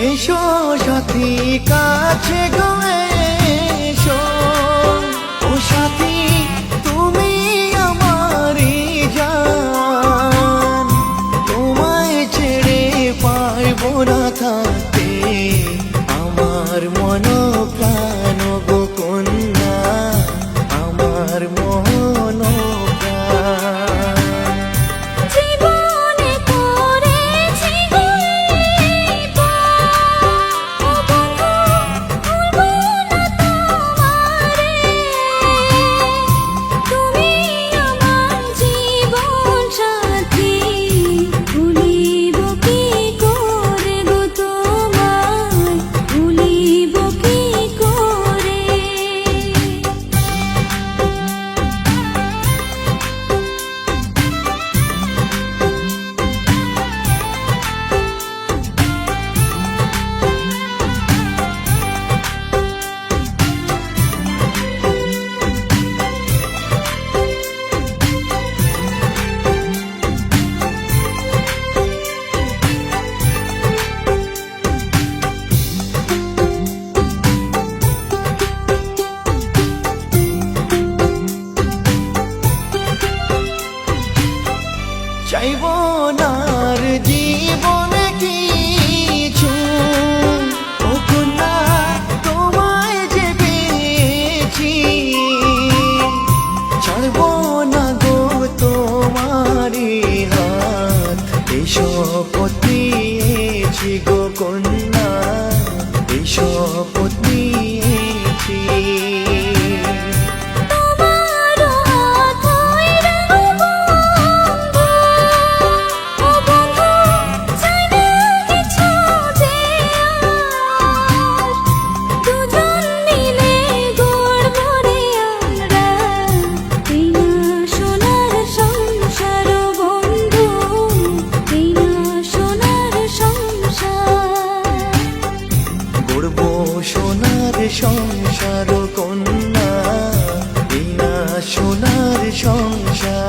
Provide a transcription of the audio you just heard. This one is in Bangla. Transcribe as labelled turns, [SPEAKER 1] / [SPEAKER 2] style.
[SPEAKER 1] এসো সাথী কাছে
[SPEAKER 2] গোয়ে
[SPEAKER 1] চাইব নার জীবন কিছু না তোমায় যে পেয়েছি। ছাড়ব না গো তোমারি হাত এসব গো কন্যা। 重生。